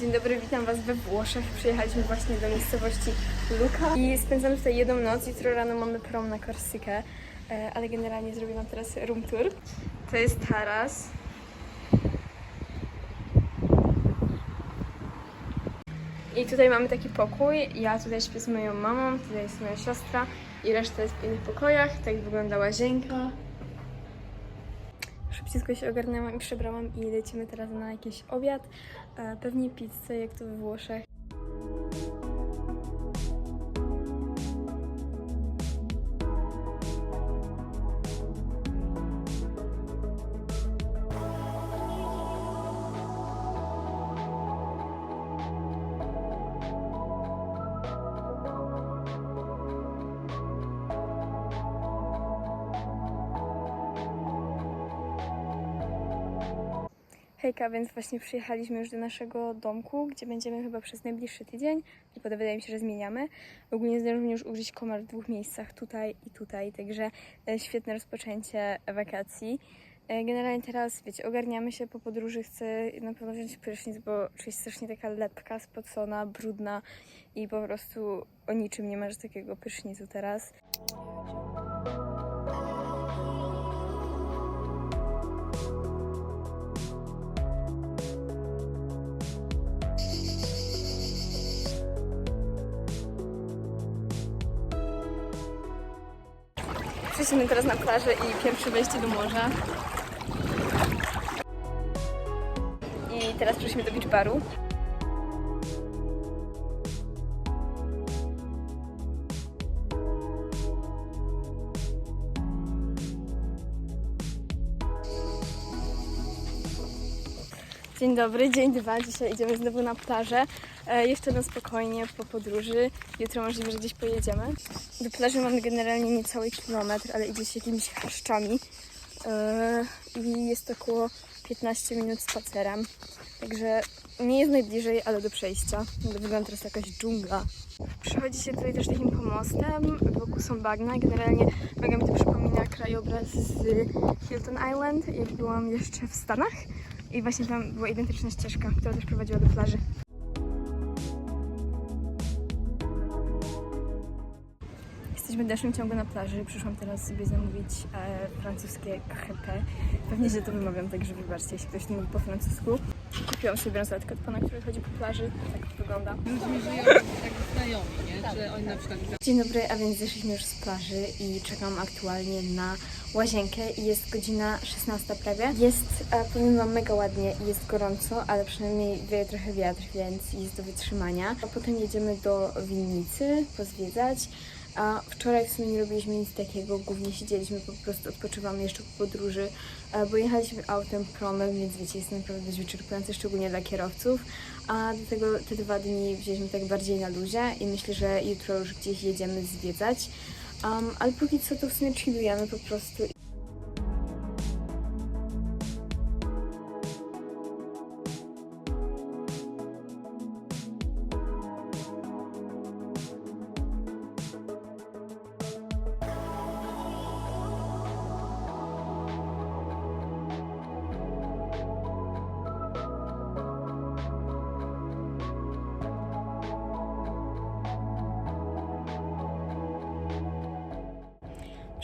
Dzień dobry, witam Was we Włoszech. Przyjechaliśmy właśnie do miejscowości Luka i spędzamy tutaj jedną noc. Jutro rano mamy prom na Korsykę, e, ale generalnie zrobię teraz room tour. To jest taras. I tutaj mamy taki pokój. Ja tutaj śpię z moją mamą, tutaj jest moja siostra i reszta jest w innych pokojach. Tak wygląda łazienka. Szybciutko się ogarnęłam i przebrałam i lecimy teraz na jakiś obiad. E, Pewnie pizzę, jak to we Włoszech. Hejka, więc właśnie przyjechaliśmy już do naszego domku, gdzie będziemy chyba przez najbliższy tydzień potem wydaje mi się, że zmieniamy. Ogólnie zdążymy już użyć komar w dwóch miejscach, tutaj i tutaj, także e, świetne rozpoczęcie wakacji. E, Generalnie teraz, wiecie, ogarniamy się po podróży, chcę na pewno wziąć prysznic, bo czuję się strasznie taka lepka, spocona, brudna i po prostu o niczym nie masz takiego prysznicu teraz. Jesteśmy teraz na plaży i pierwsze wejście do morza. I teraz przyszliśmy do beach baru. Dzień dobry, dzień dwa. Dzisiaj idziemy znowu na plażę. E, jeszcze na spokojnie po podróży. Jutro możliwe, że gdzieś pojedziemy. Do plaży mamy generalnie niecały kilometr, ale idzie się jakimiś chaszczami. E, I jest około 15 minut spacerem. Także nie jest najbliżej, ale do przejścia. Wygląda teraz jakaś dżungla. Przechodzi się tutaj też takim pomostem, wokół są bagna. Generalnie mega mi to przypomina krajobraz z Hilton Island, jak byłam jeszcze w Stanach. I właśnie tam była identyczna ścieżka, która też prowadziła do plaży. Jesteśmy w dalszym ciągu na plaży. Przyszłam teraz sobie zamówić e, francuskie crêpe. Pewnie źle to wymawiam, także wybaczcie, jeśli ktoś nie mówi po francusku. Kupiłam sobie bransoletkę od pana, który chodzi po plaży. Tak to wygląda. ludźmi żyją tak znajomi, nie? Że oni na przykład Dzień dobry, a więc zeszliśmy już z plaży i czekam aktualnie na łazienkę i jest godzina 16 prawie. Jest, e, powiem Wam, mega ładnie i jest gorąco, ale przynajmniej wieje trochę wiatr, więc jest do wytrzymania. A potem jedziemy do winnicy pozwiedzać. A wczoraj w sumie nie robiliśmy nic takiego, głównie siedzieliśmy, po prostu odpoczywamy jeszcze po podróży, e, bo jechaliśmy autem promem, więc wiecie, jest naprawdę dość wyczerpujące, szczególnie dla kierowców. A do tego te dwa dni wzięliśmy tak bardziej na luzie i myślę, że jutro już gdzieś jedziemy zwiedzać. Um, ale póki co to w sumie chillujemy po prostu.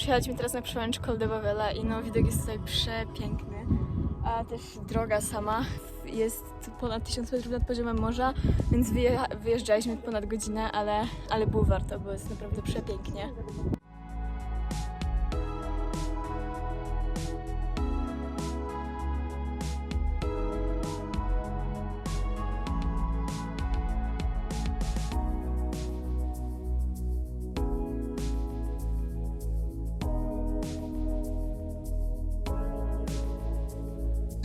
Przyjechaliśmy teraz na przełęcz Col de Bavela i no widok jest tutaj przepiękny. A też droga sama jest ponad 1000 metrów nad poziomem morza, więc wyjeżdżaliśmy ponad godzinę, ale, ale było warto, bo jest naprawdę przepięknie.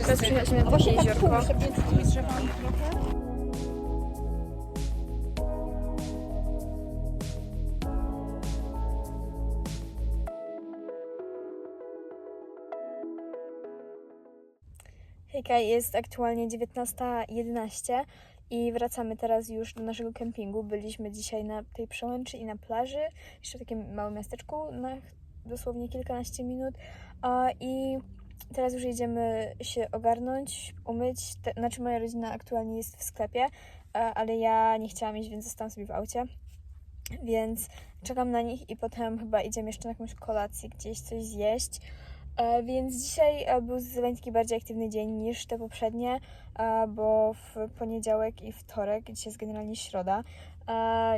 Teraz przyjechaliśmy na takie jeziorko. Hejka, jest aktualnie 19.11 i wracamy teraz już do naszego kempingu. Byliśmy dzisiaj na tej przełęczy i na plaży, jeszcze w takim małym miasteczku na dosłownie kilkanaście minut. I teraz już idziemy się ogarnąć, umyć. Te, znaczy moja rodzina aktualnie jest w sklepie, ale ja nie chciałam iść, więc zostałam sobie w aucie. Więc czekam na nich i potem chyba idziemy jeszcze na jakąś kolację, gdzieś coś zjeść. E, Więc dzisiaj e, był zdecydowanie bardziej aktywny dzień niż te poprzednie, e, bo w poniedziałek i wtorek, dzisiaj jest generalnie środa,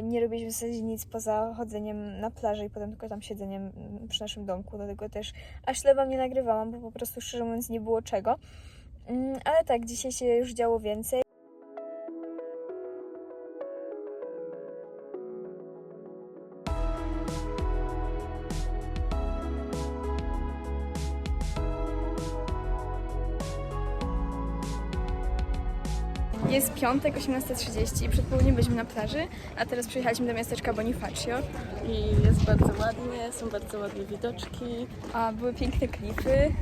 nie robiliśmy w zasadzie nic poza chodzeniem na plaży i potem tylko tam siedzeniem mm, przy naszym domku, dlatego też aż wam nie nagrywałam, bo po prostu szczerze mówiąc nie było czego. Mm, Ale tak, dzisiaj się już działo więcej. Jest piątek, 18.30 i przed południem byliśmy na plaży, a teraz przyjechaliśmy do miasteczka Bonifacio. I jest bardzo ładnie, są bardzo ładne widoczki A były piękne klify.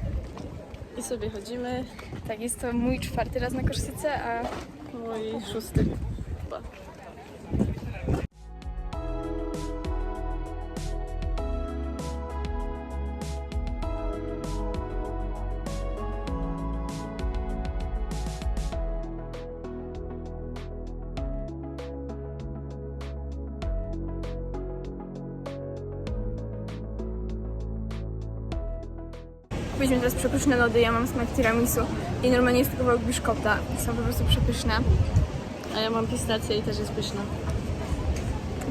i sobie chodzimy. Tak, jest to mój czwarty raz na Korsyce, a Mój szósty kupiliśmy teraz przepyszne lody. Ja mam smak tiramisu i normalnie jest tylko biszkopta. Są po prostu przepyszne. A ja mam pistację i też jest pyszna.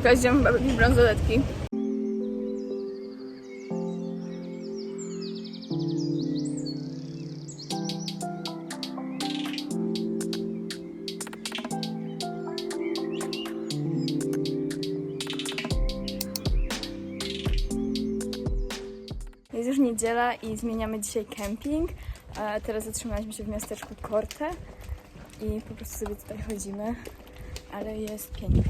Teraz idziemy Jest już niedziela i zmieniamy dzisiaj kemping. Teraz zatrzymaliśmy się w miasteczku Korte i po prostu sobie tutaj chodzimy, ale jest pięknie.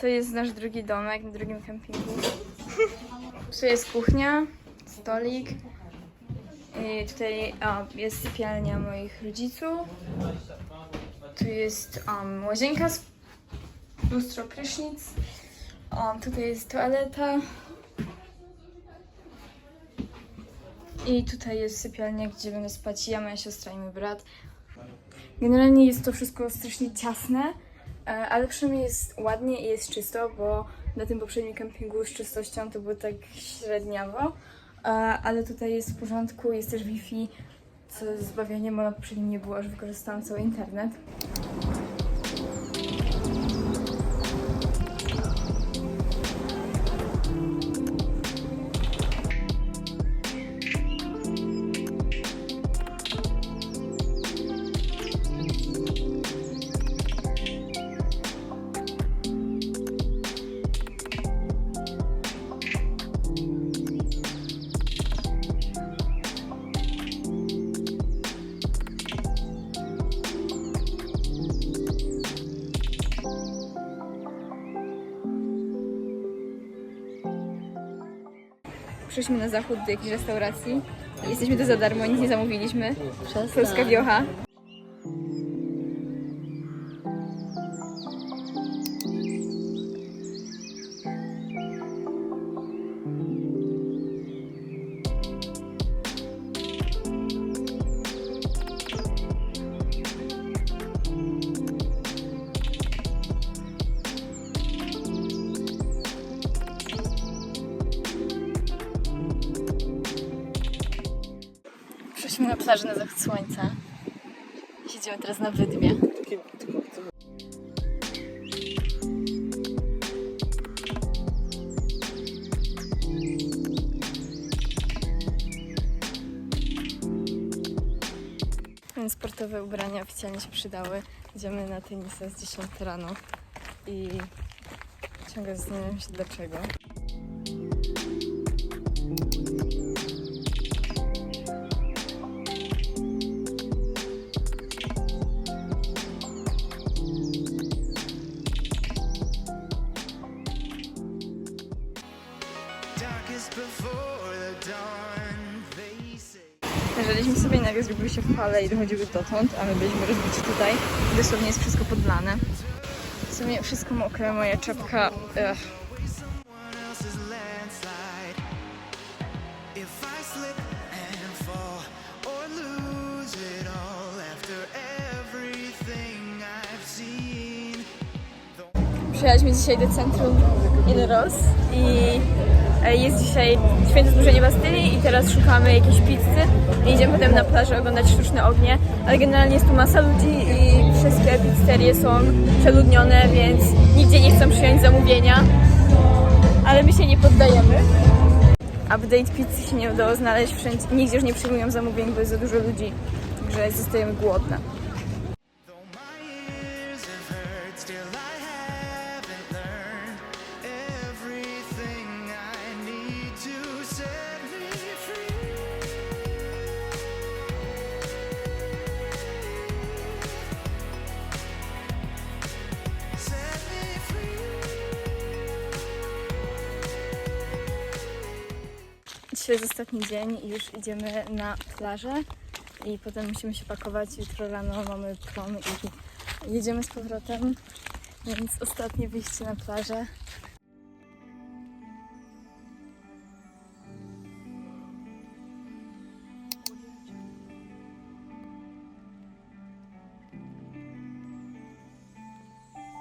To jest nasz drugi domek na drugim kempingu. Tu jest kuchnia, stolik. I tutaj jest sypialnia moich rodziców. Tu jest um, łazienka, z- lustro, prysznic. Tutaj jest toaleta. I tutaj jest sypialnia, gdzie będę spać ja, moja siostra i mój brat. Generalnie jest to wszystko strasznie ciasne, ale przynajmniej jest ładnie i jest czysto, bo na tym poprzednim kempingu z czystością to było tak średniawo, e, ale tutaj jest w porządku, jest też Wi-Fi, co jest zbawieniem, bo na poprzednim nie było, aż wykorzystałam cały internet. Przyszliśmy na zachód do jakiejś restauracji. Jesteśmy tu za darmo, nic nie zamówiliśmy. Polska wiocha. Plażę na zachód słońca. Siedzimy teraz na wydmie. Sportowe ubrania oficjalnie się przydały. Idziemy na tenisa z 10 rano i ciągle zastanawiam się dlaczego. Nagle zrobiły się fale i dochodziły dotąd, a my byliśmy rozbici tutaj. Dosłownie jest wszystko podlane. W sumie wszystko mokre, moja czapka... Ugh. Przyjechaliśmy dzisiaj do centrum Inros i jest dzisiaj święto zburzenie Bastylii i teraz szukamy jakiejś pizzy i idziemy potem na plażę oglądać sztuczne ognie, ale generalnie jest tu masa ludzi i wszystkie pizzerie są przeludnione, więc nigdzie nie chcą przyjąć zamówienia, ale my się nie poddajemy. Update pizzy się nie udało znaleźć wszędzie, nigdzie już nie przyjmują zamówień, bo jest za dużo ludzi, także zostajemy głodne. Dzisiaj jest ostatni dzień i już idziemy na plażę i potem musimy się pakować. Jutro rano mamy prom i jedziemy z powrotem, więc ostatnie wyjście na plażę.